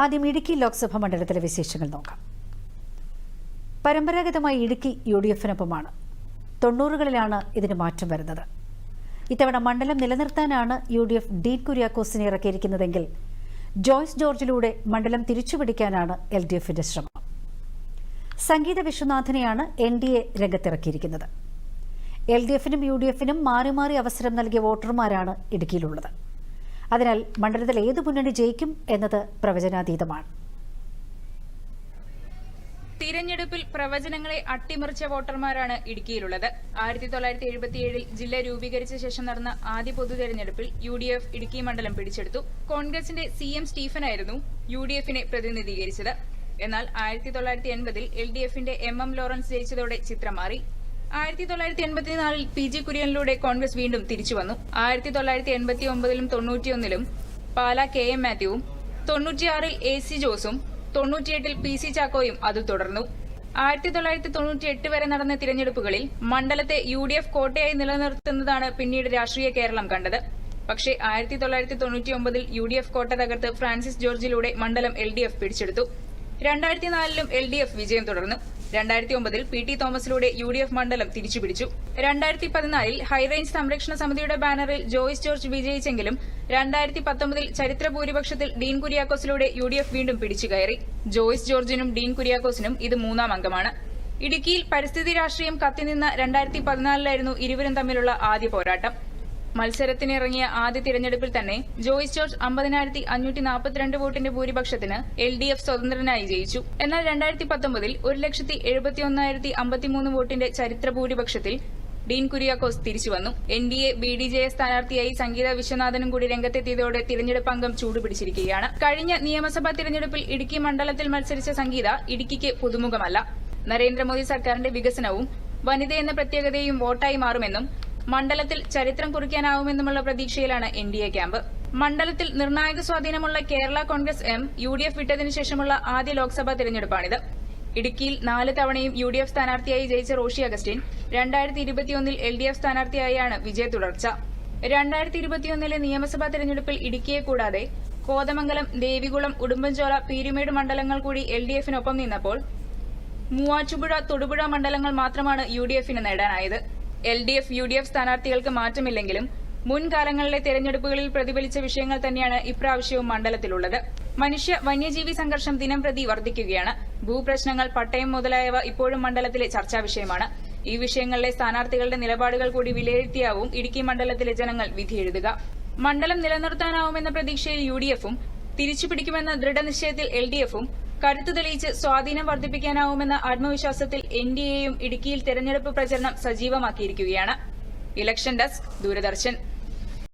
ആദ്യം ഇടുക്കി ലോക്സഭാ മണ്ഡലത്തിലെ വിശേഷങ്ങൾ നോക്കാം. പരമ്പരാഗതമായി ഇടുക്കി യു ഡി എഫിനൊപ്പമാണ്. തൊണ്ണൂറുകളിലാണ് ഇതിന് മാറ്റം വരുന്നത്. ഇത്തവണ മണ്ഡലം നിലനിർത്താനാണ് യു ഡി എഫ് ഡീൻ കുര്യാക്കോസിനെ ഇറക്കിയിരിക്കുന്നതെങ്കിൽ ജോയ്സ് ജോർജിലൂടെ മണ്ഡലം തിരിച്ചുപിടിക്കാനാണ് എൽ ഡി എഫിന്റെ ശ്രമം. സംഗീത വിശ്വനാഥനെയാണ് എൻ ഡി എ രംഗത്തിറക്കിയിരിക്കുന്നത്. എൽ ഡി എഫിനും യു ഡി എഫിനും മാറി മാറി അവസരം നൽകിയ വോട്ടർമാരാണ് ഇടുക്കിയിലുള്ളത്. അതിനാൽ മണ്ഡലത്തിൽ ഏത് മുന്നണി ജയിക്കും എന്നത് പ്രവചനാതീതമാണ്. തിരഞ്ഞെടുപ്പിൽ പ്രവചനങ്ങളെ അട്ടിമറിച്ച വോട്ടർമാരാണ് ഇടുക്കിയിലുള്ളത്. ആയിരത്തി തൊള്ളായിരത്തി എഴുപത്തിയേഴിൽ ജില്ല രൂപീകരിച്ച ശേഷം നടന്ന ആദ്യ പൊതു തെരഞ്ഞെടുപ്പിൽ യു ഡി എഫ് ഇടുക്കി മണ്ഡലം പിടിച്ചെടുത്തു. കോൺഗ്രസിന്റെ സി എം സ്റ്റീഫനായിരുന്നു യു ഡി എഫിനെ പ്രതിനിധീകരിച്ചത്. എന്നാൽ ആയിരത്തി തൊള്ളായിരത്തി എൺപതിൽ എൽ ഡി എഫിന്റെ എം എം ലോറൻസ് ജയിച്ചതോടെ ചിത്രം മാറി. ആയിരത്തി തൊള്ളായിരത്തി എൺപത്തിനാലിൽ പി ജി കുര്യനിലൂടെ കോൺഗ്രസ് വീണ്ടും തിരിച്ചു വന്നു. ആയിരത്തി തൊള്ളായിരത്തി എൺപത്തി ഒമ്പതിലും തൊണ്ണൂറ്റിയൊന്നിലും പാല കെ എം മാത്യുവും തൊണ്ണൂറ്റിയാറിൽ എ സി ജോസും തൊണ്ണൂറ്റിയെട്ടിൽ പി സി ചാക്കോയും അത് തുടർന്നു. ആയിരത്തി തൊള്ളായിരത്തി തൊണ്ണൂറ്റി എട്ട് വരെ നടന്ന തിരഞ്ഞെടുപ്പുകളിൽ മണ്ഡലത്തെ യു ഡി എഫ് കോട്ടയായി നിലനിർത്തുന്നതാണ് പിന്നീട് രാഷ്ട്രീയ കേരളം കണ്ടത്. പക്ഷേ ആയിരത്തി തൊള്ളായിരത്തി തൊണ്ണൂറ്റി ഒമ്പതിൽ യു ഡി എഫ് കോട്ട തകർത്ത് ഫ്രാൻസിസ് ജോർജിലൂടെ മണ്ഡലം എൽ ഡി എഫ് പിടിച്ചെടുത്തു. രണ്ടായിരത്തി നാലിലും എൽ ഡി എഫ് വിജയം തുടർന്നു. രണ്ടായിരത്തി ഒമ്പതിൽ പി ടി തോമസിലൂടെ യു ഡി എഫ് മണ്ഡലം തിരിച്ചുപിടിച്ചു. രണ്ടായിരത്തി പതിനാലിൽ ഹൈറേഞ്ച് സംരക്ഷണ സമിതിയുടെ ബാനറിൽ ജോയിസ് ജോർജ് വിജയിച്ചെങ്കിലും രണ്ടായിരത്തി പത്തൊമ്പതിൽ ചരിത്ര ഭൂരിപക്ഷത്തിൽ ഡീൻ കുര്യാക്കോസിലൂടെ യു ഡി എഫ് വീണ്ടും പിടിച്ചുകയറി ജോയിസ് ജോർജിനും ഡീൻ കുര്യാക്കോസിനും ഇത് മൂന്നാം അംഗമാണ്. ഇടുക്കിയിൽ പരിസ്ഥിതി രാഷ്ട്രീയം കത്തിനിന്ന രണ്ടായിരത്തി പതിനാലിലായിരുന്നു ഇരുവരും തമ്മിലുള്ള ആദ്യ പോരാട്ടം. മത്സരത്തിനിറങ്ങിയ ആദ്യ തിരഞ്ഞെടുപ്പിൽ തന്നെ ജോയിസ് ജോർജ് അമ്പതിനായിരത്തി അഞ്ഞൂറ്റി നാൽപ്പത്തിരണ്ട് വോട്ടിന്റെ ഭൂരിപക്ഷത്തിന് എൽ ഡി എഫ് സ്വതന്ത്രനായി ജയിച്ചു. എന്നാൽ രണ്ടായിരത്തി പത്തൊമ്പതിൽ ഒരു ലക്ഷത്തി എഴുപത്തിയൊന്നായിരത്തി അമ്പത്തിമൂന്ന് വോട്ടിന്റെ ചരിത്ര ഭൂരിപക്ഷത്തിൽ ഡീൻ കുര്യാക്കോസ് തിരിച്ചുവന്നു N D A B D J സ്ഥാനാർത്ഥിയായി സംഗീത വിശ്വനാഥനും കൂടി രംഗത്തെത്തിയതോടെ തിരഞ്ഞെടുപ്പ് അംഗം ചൂടുപിടിച്ചിരിക്കുകയാണ്. കഴിഞ്ഞ നിയമസഭാ തിരഞ്ഞെടുപ്പിൽ ഇടുക്കി മണ്ഡലത്തിൽ മത്സരിച്ച സംഗീത ഇടുക്കിക്ക് പുതുമുഖമല്ല. നരേന്ദ്രമോദി സർക്കാരിന്റെ വികസനവും വനിതയെന്ന പ്രത്യേകതയും വോട്ടായി മാറുമെന്നും മണ്ഡലത്തിൽ ചരിത്രം കുറിക്കാനാവുമെന്നുമുള്ള പ്രതീക്ഷയിലാണ് എൻ ഡി എ ക്യാമ്പ്. മണ്ഡലത്തിൽ നിർണായക സ്വാധീനമുള്ള Kerala Congress M U D F വിട്ടതിനു ശേഷമുള്ള ആദ്യ ലോക്സഭാ തെരഞ്ഞെടുപ്പാണിത്. ഇടുക്കിയിൽ നാല് തവണയും യു ഡി എഫ് സ്ഥാനാർത്ഥിയായി ജയിച്ച റോഷി അഗസ്റ്റിൻ രണ്ടായിരത്തി ഇരുപത്തിയൊന്നിൽ എൽ ഡി എഫ് സ്ഥാനാർത്ഥിയായാണ് വിജയ തുടർച്ച. രണ്ടായിരത്തി ഇരുപത്തിയൊന്നിലെ നിയമസഭാ തെരഞ്ഞെടുപ്പിൽ ഇടുക്കിയെ കൂടാതെ കോതമംഗലം ദേവികുളം ഉടുമ്പൻചോല പീരുമേട് മണ്ഡലങ്ങൾ കൂടി എൽ ഡി എഫിനൊപ്പം നിന്നപ്പോൾ മൂവാറ്റുപുഴ തൊടുപുഴ മണ്ഡലങ്ങൾ മാത്രമാണ് യു ഡി എഫിന് നേടാനായത്. L D F U D F സ്ഥാനാർത്ഥികൾക്ക് മാറ്റമില്ലെങ്കിലും മുൻകാലങ്ങളിലെ തെരഞ്ഞെടുപ്പുകളിൽ പ്രതിഫലിച്ച വിഷയങ്ങൾ തന്നെയാണ് ഇപ്രാവശ്യവും മണ്ഡലത്തിലുള്ളത്. മനുഷ്യ വന്യജീവി സംഘർഷം ദിനം പ്രതി വർദ്ധിക്കുകയാണ്. ഭൂപ്രശ്നങ്ങൾ പട്ടയം മുതലായവ ഇപ്പോഴും മണ്ഡലത്തിലെ ചർച്ചാ വിഷയമാണ്. ഈ വിഷയങ്ങളിലെ സ്ഥാനാർത്ഥികളുടെ നിലപാടുകൾ കൂടി വിലയിരുത്തിയാവും ഇടുക്കി മണ്ഡലത്തിലെ ജനങ്ങൾ വിധിയെഴുതുക മണ്ഡലം നിലനിർത്താനാവുമെന്ന പ്രതീക്ഷയിൽ യു ഡി എഫും തിരിച്ചുപിടിക്കുമെന്ന ദൃഢനിശ്ചയത്തിൽ എൽ ഡി എഫും കരുത്തു തെളിയിച്ച് സ്വാധീനം വർദ്ധിപ്പിക്കാനാവുമെന്ന ആത്മവിശ്വാസത്തിൽ എൻ ഡി എയും ഇടുക്കിയിൽ തെരഞ്ഞെടുപ്പ് പ്രചരണം സജീവമാക്കിയിരിക്കുകയാണ്. Election desk Doordarshan.